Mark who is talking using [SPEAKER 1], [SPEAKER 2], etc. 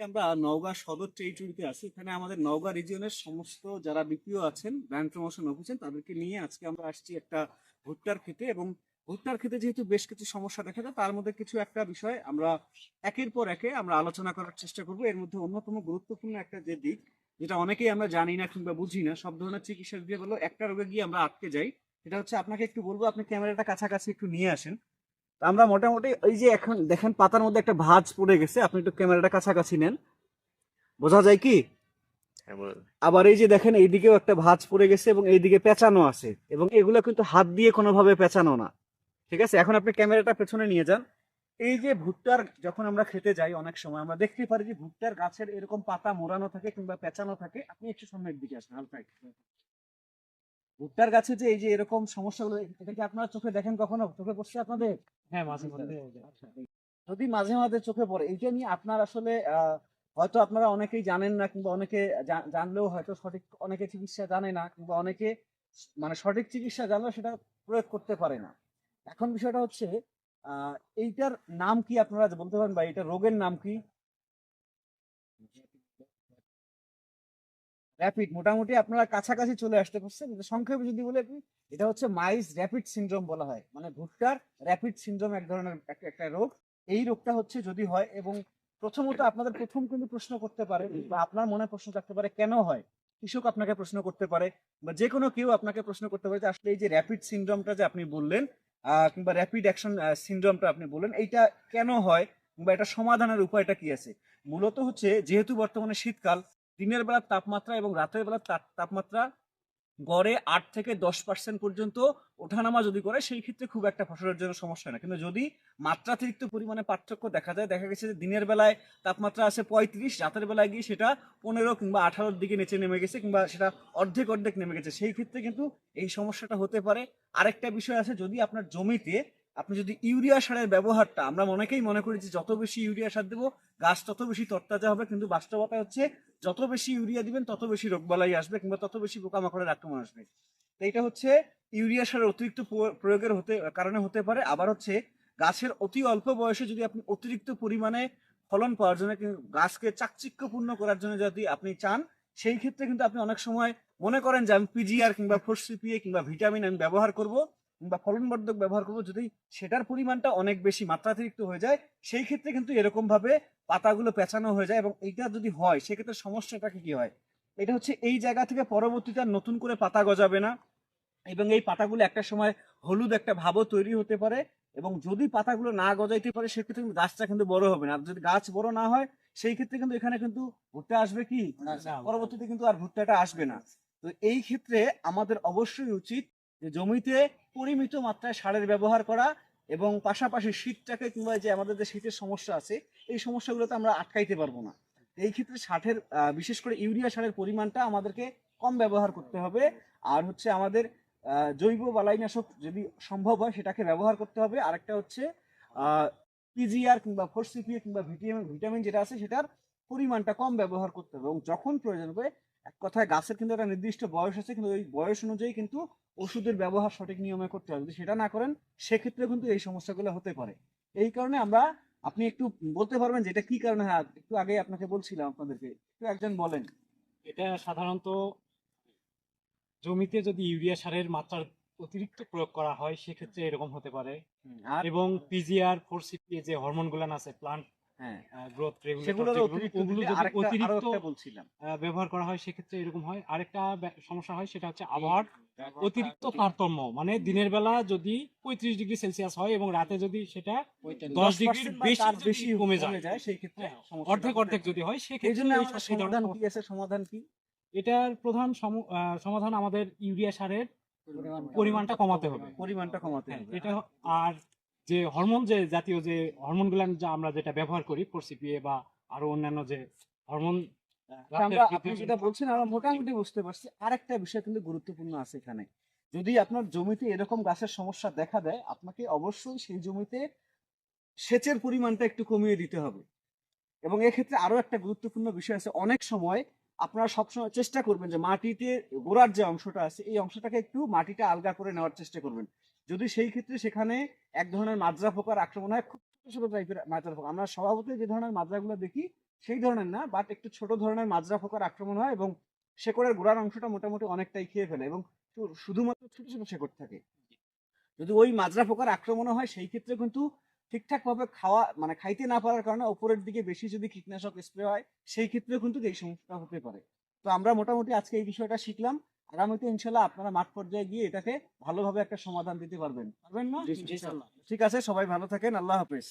[SPEAKER 1] আমরা নওগাঁ সদর টেরিটরিতে আছি। এখানে আমাদের নওগাঁ রিজিয়নের সমস্ত যারা বিপিও আছেন ব্র্যান্ড প্রমোশন অফিসেন তাদেরকে নিয়ে আজকে আমরা আসছি একটা ভুট্টার খেতে এবং ভুট্টার খেতে যেহেতু বেশ কিছু সমস্যা দেখা যায় তার মধ্যে কিছু একটা বিষয় আমরা একের পর একে আমরা আলোচনা করার চেষ্টা করব। এর মধ্যে অন্যতম গুরুত্বপূর্ণ একটা যে দিক, যেটা অনেকেই আমরা জানি না কিংবা বুঝি না, সব ধরনের চিকিৎসা দিয়ে বলো, একটা রোগে গিয়ে আমরা আটকে যাই। সেটা হচ্ছে আপনাকে একটু বলব, আপনি ক্যামেরাটা কাছাকাছি একটু নিয়ে আসেন। তা আমরা মোটামুটি ওই যে এখন দেখেন পাতার মধ্যে একটা ভাঁজ পড়ে গেছে আপনি একটু ক্যামেরাটা কাছাকাছি নেন। বোঝা যায় কি?
[SPEAKER 2] হ্যাঁ,
[SPEAKER 1] আবার এই যে দেখেন এইদিকেও একটা ভাঁজ পড়ে গেছে এবং এইদিকে পেঁচানো আছে এবং এগুলো কিন্তু হাত দিয়ে কোনোভাবে পেঁচানো না। ঠিক আছে? এখন আপনি ক্যামেরাটা পেছনে নিয়ে যান। এই যে ভুট্টার যখন আমরা খেতে যাই অনেক সময় আমরা দেখতে পারি যে ভুট্টার গাছের এরকম পাতা মোড়ানো থাকে কিংবা পেঁচানো থাকে। আপনি একটু সামনের দিকে আসেন হালকা। ভুট্টার গাছে যে এই যে এরকম সমস্যাগুলো এটা কি আপনারা চোখে দেখেন কখনো? চোখে পড়ছে আপনাদের?
[SPEAKER 3] হ্যাঁ মাঝে মধ্যে।
[SPEAKER 1] আচ্ছা, যদি মাঝে মাঝে চোখে পড়ে এইটা নিয়ে আপনার আসলে হয়তো আপনারা অনেকেই জানেন না কিংবা অনেকে জানলেও হয়তো সঠিক অনেকে চিকিৎসা জানে না কিংবা অনেকে মানে সঠিক চিকিৎসা জানলেও সেটা প্রয়োগ করতে পারে না। এখন বিষয়টা হচ্ছে এইটার নাম কি আপনারা বলতে পারেন বা এটা রোগের নাম কি? র্যাপিড মোটামুটি আপনারা কাছাকাছি চলে আসতে পারছেন। কিন্তু সংক্ষেপে যদি বলে এটা হচ্ছে মাইস র্যাপিড সিনড্রোম বলা হয়। মানে ভুট্টার র্যাপিড সিনড্রোম এক ধরনের একটা রোগ। এই রোগটা হচ্ছে যদি হয় এবং প্রথমত আপনাদের প্রথম কিন্তু প্রশ্ন করতে পারে বা আপনার মনে প্রশ্ন থাকতে পারে, কেন হয়? কৃষক আপনাকে প্রশ্ন করতে পারে বা যে কোনো কেউ আপনাকে প্রশ্ন করতে পারে যে, আসলে এই যে র্যাপিড সিনড্রোমটা যে আপনি বললেন কিংবা র্যাপিড অ্যাকশন সিনড্রোমটা আপনি বললেন, এইটা কেন হয় কিংবা এটা সমাধানের উপায়টা কি আছে? মূলত হচ্ছে যেহেতু বর্তমানে শীতকাল দিনের বেলার তাপমাত্রা এবং রাতের বেলার তাপ- তাপমাত্রা গড়ে আট থেকে দশ পার্সেন্ট পর্যন্ত ওঠানামা যদি করে, সেই ক্ষেত্রে খুব একটা ফসলের জন্য সমস্যা হয় না। কিন্তু যদি মাত্রাতিরিক্ত পরিমাণে পার্থক্য দেখা যায়, দেখা গেছে যে দিনের বেলায় তাপমাত্রা আছে পঁয়ত্রিশ, রাতের বেলায় গিয়ে সেটা পনেরো কিংবা আঠারোর দিকে নিচে নেমে গেছে কিংবা সেটা অর্ধেক অর্ধেক নেমে গেছে। সেই ক্ষেত্রে কিন্তু এই সমস্যাটা হতে পারে। আরেকটা বিষয় আছে, যদি আপনার জমিতে আপনি যদি ইউরিয়া সারের ব্যবহারটা, আমরা অনেকেই মনে করি যে যত বেশি ইউরিয়া সার দেবো, গাছ তত বেশি তরতাজা হবে, কিন্তু বাস্তবতা হচ্ছে, যত বেশি ইউরিয়া দিবেন, তত বেশি রোগবালাই আসবে, কিংবা তত বেশি পোকামাকড়ের আক্রমণ আসবে। তো এটা হচ্ছে ইউরিয়া সারের অতিরিক্ত প্রয়োগ- প্রয়োগের হতে, কারণে হতে পারে। আবার হচ্ছে গাছের অতি অল্প বয়সে যদি আপনি অতিরিক্ত পরিমাণে ফলন পাওয়ার জন্য গাছকে চাকচিক্যপূর্ণ করার জন্য যদি আপনি চান, সেই ক্ষেত্রে কিন্তু আপনি অনেক সময় মনে করেন যে আমি পিজিআর কিংবা ফোর্সিপিএ কিংবা ভিটামিন আমি ব্যবহার করব। কিংবা ফলনবর্ধক ব্যবহার করব যদি সেটার পরিমাণটা অনেক বেশি মাত্রাতিরিক্ত হয়ে যায় সেই ক্ষেত্রে কিন্তু এরকম ভাবে পাতাগুলো পেঁচানো হয়ে যায় এবং এইটা যদি হয় সেক্ষেত্রে সমস্যাটা কি হয়? এটা হচ্ছে এই জায়গা থেকে পরবর্তীতে আর নতুন করে পাতা গজাবে না এবং এই পাতাগুলো একটা সময় হলুদ একটা ভাবও তৈরি হতে পারে এবং যদি পাতাগুলো না গজাইতে পারে সেক্ষেত্রে কিন্তু গাছটা কিন্তু বড় হবে না। আর যদি গাছ বড় না হয় সেই ক্ষেত্রে কিন্তু এখানে কিন্তু ভুট্টা আসবে কি? পরবর্তীতে কিন্তু আর ভুট্টাটা আসবে না। তো এই ক্ষেত্রে আমাদের অবশ্যই উচিত যে জমিতে পরিমিত মাত্রায় সারের ব্যবহার করা এবং পাশাপাশি শীতটাকে কিংবা যে আমাদের যে শীতের সমস্যা আছে, এই সমস্যাগুলোতে আমরা আটকাইতে পারব না। এই ক্ষেত্রে সারের বিশেষ করে ইউরিয়া সারের পরিমাণটা আমাদেরকে কম ব্যবহার করতে হবে। আর হচ্ছে আমাদের জৈব বালাইনাশক যদি সম্ভব হয় সেটাকে ব্যবহার করতে হবে। আরেকটা হচ্ছে পিজিআর কিংবা ফোরসিপিএ কিংবা ভিটামিন ভিটামিন যেটা আছে সেটার পরিমাণটা কম ব্যবহার করতে হবে। এবং যখন প্রয়োজন হবে, এক কথায় গাছের কিন্তু একটা নির্দিষ্ট বয়স আছে, কিন্তু ওই বয়স অনুযায়ী কিন্তু ওষুধের ব্যবহার সঠিক নিয়মে করতে হবে যদি সেটা না করেন সেক্ষেত্রে কিন্তু এই সমস্যাগুলো হতে পারে। এই কারণে আমরা আপনি একটু বলতে পারবেন যে এটা কি কারণে হয় একটু আগে আপনাকে বলছিলাম আপনাদেরকে। একটু একজন বলেন।
[SPEAKER 3] এটা সাধারণত জমিতে যদি ইউরিয়া সারের মাত্রার অতিরিক্ত প্রয়োগ করা হয় সেক্ষেত্রে এরকম হতে পারে। এবং পিজিআর ফোর সিপিএ যে হরমোন গুলান আছে প্লান্ট
[SPEAKER 1] হ্যাঁ
[SPEAKER 3] গ্রোথ
[SPEAKER 1] অতিরিক্ত বলছিলাম।
[SPEAKER 3] ব্যবহার করা হয় সেক্ষেত্রে এরকম হয়। আরেকটা সমস্যা হয় সেটা হচ্ছে আবহাওয়ার অতিরিক্ত তারতম্য। মানে দিনের বেলা যদি পঁয়ত্রিশ ডিগ্রি সেলসিয়াস হয় এবং রাতে যদি সেটা দশ ডিগ্রির
[SPEAKER 1] 10% বা
[SPEAKER 3] বেশি
[SPEAKER 1] বেশি
[SPEAKER 3] কমে যায়
[SPEAKER 1] সেই ক্ষেত্রে
[SPEAKER 3] হ্যাঁ, অর্ধেক অর্ধেক যদি হয় সেক্ষেত্রে
[SPEAKER 1] সমাধান কি
[SPEAKER 3] এটার প্রধান সমাধান আমাদের ইউরিয়া সারের পরিমাণটা কমাতে হবে।
[SPEAKER 1] পরিমাণটা কমাতে
[SPEAKER 3] হ্যাঁ,
[SPEAKER 1] হবে।
[SPEAKER 3] এটা আর যে হরমোন যে জাতীয় যে হরমোন যা আমরা যেটা ব্যবহার করি ফোরসিপিএ বা আরও অন্যান্য যে হরমোন
[SPEAKER 1] আমরা আপনি যেটা বলছেন আমরা মোটামুটি বুঝতে পারছি। আরেকটা বিষয় কিন্তু গুরুত্বপূর্ণ আছে এখানে। যদি আপনার জমিতে এরকম গাছের সমস্যা দেখা দেয় আপনাকে অবশ্যই সেই জমিতে সেচের পরিমাণটা একটু কমিয়ে দিতে হবে। এবং এক্ষেত্রে আরও একটা গুরুত্বপূর্ণ বিষয় আছে অনেক সময় আপনারা সবসময় চেষ্টা করবেন যে মাটিতে গোড়ার যে অংশটা আছে এই অংশটাকে একটু মাটিটা আলগা করে নেওয়ার চেষ্টা করবেন। যদি সেই ক্ষেত্রে সেখানে এক ধরনের মাজরা পোকার আক্রমণ হয়, খুব ছোট ছোট টাইপের মাজরা পোকা আমরা স্বভাবতই যে ধরনের মাজরাগুলো দেখি, সেই ধরনের না বাট একটু ছোট ধরনের মাজরা পোকার আক্রমণ হয় এবং শেকড়ের গোড়ার অংশটা মোটামুটি অনেকটাই খেয়ে ফেলে এবং শুধুমাত্র ছোট ছোট শেকড় থাকে। যদি ওই মাজরা পোকার আক্রমণ হয়, সেই ক্ষেত্রে কিন্তু ঠিকঠাক ভাবে খাওয়া মানে খাইতে না পারার কারণে উপরের দিকে বেশি যদি কীটনাশক স্প্রে হয়, সেই ক্ষেত্রে কিন্তু এই সমস্যা হতে পারে। তো আমরা মোটামুটি আজকে এই বিষয়টা শিখলাম। আগামীতে ইনশাল্লাহ আপনারা মাঠ পর্যায়ে গিয়ে এটাকে ভালোভাবে একটা সমাধান দিতে পারবেন। পারবেন না? ঠিক আছে সবাই ভালো থাকেন আল্লাহ হাফেজ।